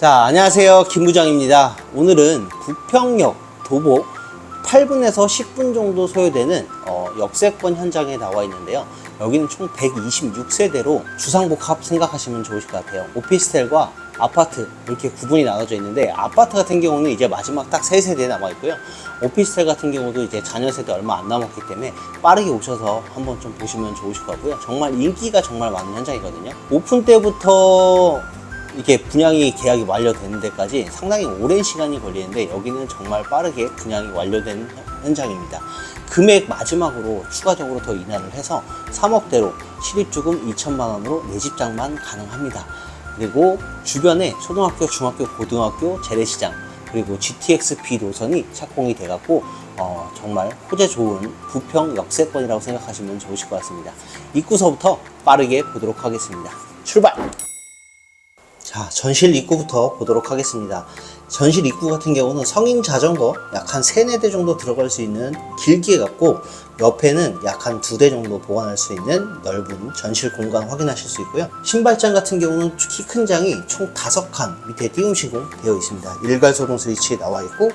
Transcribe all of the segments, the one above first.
자, 안녕하세요. 김부장입니다. 오늘은 부평역 도보 8분에서 10분 정도 소요되는 어, 역세권 현장에 나와 있는데요. 여기는 총 126세대로 주상복합 생각하시면 좋으실 것 같아요. 오피스텔과 아파트 이렇게 구분이 나눠져 있는데 아파트 같은 경우는 이제 마지막 딱 3세대 남아 있고요. 오피스텔 같은 경우도 이제 자녀 세대 얼마 안 남았기 때문에 빠르게 오셔서 한번 좀 보시면 좋으실 것 같고요. 정말 인기가 정말 많은 현장이거든요. 오픈 때부터 이게 분양이 계약이 완료되는 데까지 상당히 오랜 시간이 걸리는데 여기는 정말 빠르게 분양이 완료된 현장입니다. 금액 마지막으로 추가적으로 더 인하를 해서 3억대로 실입주금 2천만 원으로 내 집장만 가능합니다. 그리고 주변에 초등학교, 중학교, 고등학교, 재래시장 그리고 GTX-B 노선이 착공이 돼갖고 어, 정말 호재 좋은 부평 역세권이라고 생각하시면 좋으실 것 같습니다. 입구서부터 빠르게 보도록 하겠습니다. 출발! 자, 전실 입구부터 보도록 하겠습니다. 전실 입구 같은 경우는 성인 자전거 약 한 3, 4대 정도 들어갈 수 있는 길게 갖고 옆에는 약 한 두 대 정도 보관할 수 있는 넓은 전실 공간 확인하실 수 있고요. 신발장 같은 경우는 키 큰 장이 총 5칸 밑에 띄움 시공 되어 있습니다. 일괄 소동 스위치 나와 있고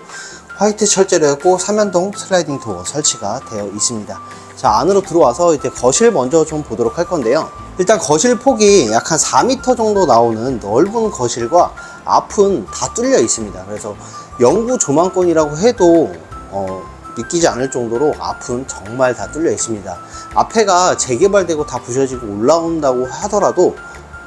화이트 철제로 했고 삼연동 슬라이딩 도어 설치가 되어 있습니다. 자 안으로 들어와서 이제 거실 먼저 좀 보도록 할 건데요. 일단 거실 폭이 약 한 4m 정도 나오는 넓은 거실과 앞은 다 뚫려 있습니다. 그래서 영구 조망권이라고 해도 어, 믿기지 않을 정도로 앞은 정말 다 뚫려 있습니다. 앞에가 재개발되고 다 부셔지고 올라온다고 하더라도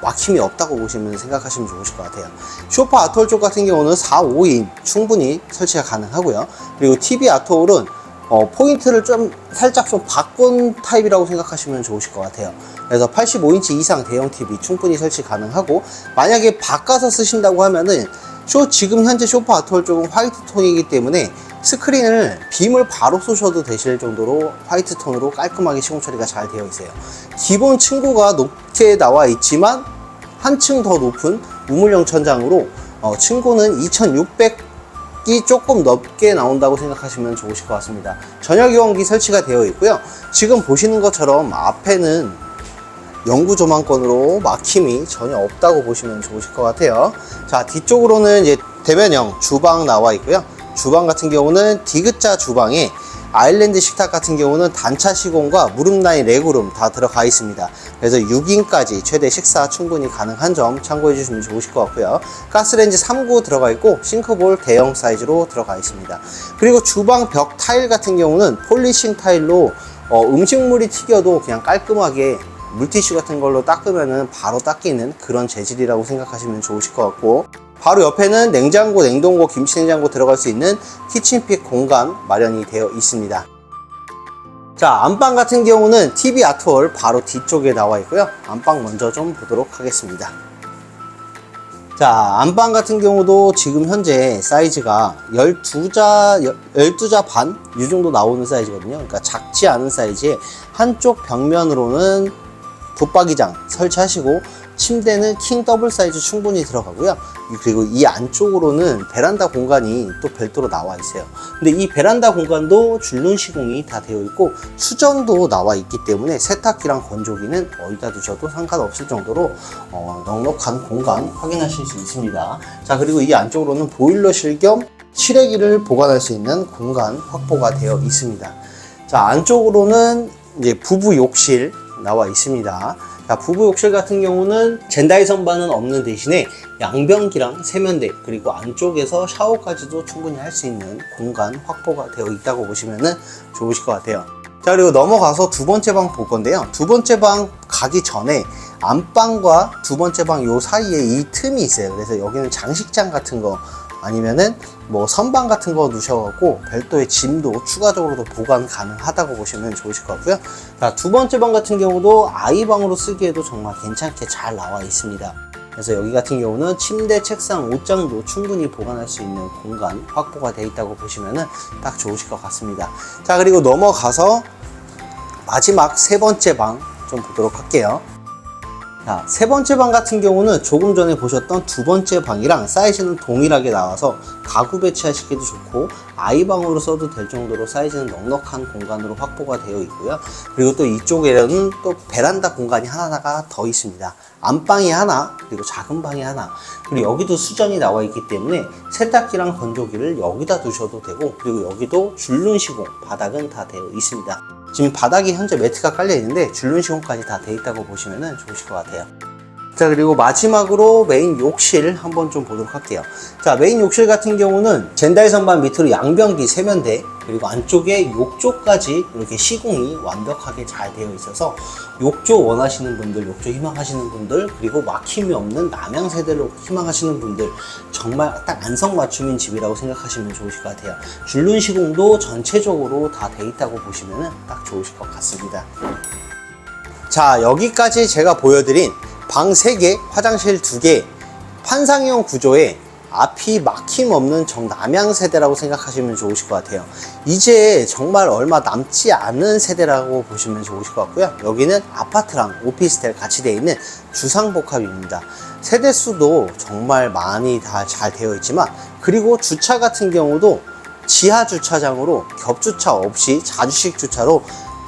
막힘이 없다고 보시면 생각하시면 좋으실 것 같아요. 쇼파 아트홀 쪽 같은 경우는 4, 5인 충분히 설치가 가능하고요. 그리고 TV 아트홀은 어, 포인트를 좀 살짝 좀 바꾼 타입이라고 생각하시면 좋으실 것 같아요. 그래서 85인치 이상 대형 TV 충분히 설치 가능하고 만약에 바꿔서 쓰신다고 하면은 쇼 지금 현재 쇼파 아트홀 쪽은 화이트 톤이기 때문에 스크린을 빔을 바로 쏘셔도 되실 정도로 화이트 톤으로 깔끔하게 시공 처리가 잘 되어 있어요. 기본 층고가 높게 나와 있지만 한층 더 높은 우물형 천장으로 어, 층고는 2600 이 조금 넘게 나온다고 생각하시면 좋으실 것 같습니다. 전열 교환기 설치가 되어 있고요. 지금 보시는 것처럼 앞에는 영구 조망권으로 막힘이 전혀 없다고 보시면 좋으실 것 같아요. 자, 뒤쪽으로는 이제 대변형 주방 나와 있고요. 주방 같은 경우는 디귿자 주방에 아일랜드 식탁 같은 경우는 단차 시공과 무릎 라인 레그룸 다 들어가 있습니다. 그래서 6인까지 최대 식사 충분히 가능한 점 참고해 주시면 좋으실 것 같고요. 가스레인지 3구 들어가 있고 싱크볼 대형 사이즈로 들어가 있습니다. 그리고 주방 벽 타일 같은 경우는 폴리싱 타일로 어, 음식물이 튀겨도 그냥 깔끔하게 물티슈 같은 걸로 닦으면은 바로 닦이는 그런 재질이라고 생각하시면 좋으실 것 같고 바로 옆에는 냉장고, 냉동고, 김치 냉장고 들어갈 수 있는 키친픽 공간 마련이 되어 있습니다. 자, 안방 같은 경우는 TV 아트홀 바로 뒤쪽에 나와 있고요. 안방 먼저 좀 보도록 하겠습니다. 자, 안방 같은 경우도 지금 현재 사이즈가 12자, 12자 반? 이 정도 나오는 사이즈거든요. 그러니까 작지 않은 사이즈에 한쪽 벽면으로는 붙박이장 설치하시고 침대는 킹 더블 사이즈 충분히 들어가고요. 그리고 이 안쪽으로는 베란다 공간이 또 별도로 나와 있어요. 근데 이 베란다 공간도 줄눈 시공이 다 되어 있고 수전도 나와 있기 때문에 세탁기랑 건조기는 어디다 두셔도 상관없을 정도로 어, 넉넉한 공간 확인하실 수 있습니다. 자 그리고 이 안쪽으로는 보일러실 겸 실외기를 보관할 수 있는 공간 확보가 되어 있습니다. 자 안쪽으로는 이제 부부 욕실 나와 있습니다. 자, 부부 욕실 같은 경우는 젠다이 선반은 없는 대신에 양변기랑 세면대 그리고 안쪽에서 샤워까지도 충분히 할 수 있는 공간 확보가 되어 있다고 보시면 좋으실 것 같아요. 자 그리고 넘어가서 두 번째 방 볼 건데요. 두 번째 방 가기 전에 안방과 두 번째 방 요 사이에 이 틈이 있어요. 그래서 여기는 장식장 같은 거 아니면은 뭐 선반 같은 거 넣으셔갖고 별도의 짐도 추가적으로도 보관 가능하다고 보시면 좋으실 것 같고요. 자, 두 번째 방 같은 경우도 아이방으로 쓰기에도 정말 괜찮게 잘 나와 있습니다. 그래서 여기 같은 경우는 침대, 책상, 옷장도 충분히 보관할 수 있는 공간 확보가 되어 있다고 보시면은 딱 좋으실 것 같습니다. 자, 그리고 넘어가서 마지막 세 번째 방 좀 보도록 할게요. 자, 세 번째 방 같은 경우는 조금 전에 보셨던 두 번째 방이랑 사이즈는 동일하게 나와서 가구 배치하시기도 좋고 아이방으로 써도 될 정도로 사이즈는 넉넉한 공간으로 확보가 되어 있고요. 그리고 또 이쪽에는 또 베란다 공간이 하나가 더 있습니다. 안방이 하나, 그리고 작은 방이 하나, 그리고 여기도 수전이 나와 있기 때문에 세탁기랑 건조기를 여기다 두셔도 되고, 그리고 여기도 줄눈 시공, 바닥은 다 되어 있습니다. 지금 바닥이 현재 매트가 깔려 있는데 줄눈 시공까지 다 돼 있다고 보시면 좋으실 것 같아요. 자 그리고 마지막으로 메인 욕실 한번 좀 보도록 할게요. 자 메인 욕실 같은 경우는 젠다이 선반 밑으로 양변기 세면대 그리고 안쪽에 욕조까지 이렇게 시공이 완벽하게 잘 되어 있어서 욕조 원하시는 분들 욕조 희망하시는 분들 그리고 막힘이 없는 남양 세대를 희망하시는 분들 정말 딱 안성맞춤인 집이라고 생각하시면 좋으실 것 같아요. 줄눈 시공도 전체적으로 다 돼 있다고 보시면 딱 좋으실 것 같습니다. 자 여기까지 제가 보여드린 방 3개, 화장실 2개, 환상형 구조에 앞이 막힘없는 정남향 세대라고 생각하시면 좋으실 것 같아요. 이제 정말 얼마 남지 않은 세대라고 보시면 좋으실 것 같고요. 여기는 아파트랑 오피스텔 같이 되어 있는 주상복합입니다. 세대 수도 정말 많이 다 잘 되어 있지만 그리고 주차 같은 경우도 지하 주차장으로 겹주차 없이 자주식 주차로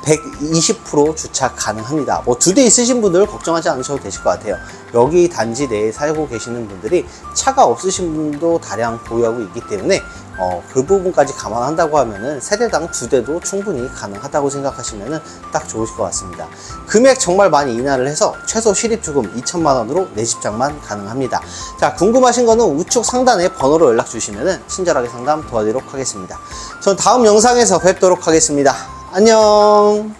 120% 주차 가능합니다. 뭐 두 대 있으신 분들 걱정하지 않으셔도 되실 것 같아요. 여기 단지 내에 살고 계시는 분들이 차가 없으신 분도 다량 보유하고 있기 때문에 어, 그 부분까지 감안한다고 하면은 세대당 두 대도 충분히 가능하다고 생각하시면은 딱 좋으실 것 같습니다. 금액 정말 많이 인하를 해서 최소 실입주금 2천만 원으로 내 집장만 가능합니다. 자 궁금하신 거는 우측 상단에 번호로 연락 주시면은 친절하게 상담 도와드리도록 하겠습니다. 전 다음 영상에서 뵙도록 하겠습니다. 안녕.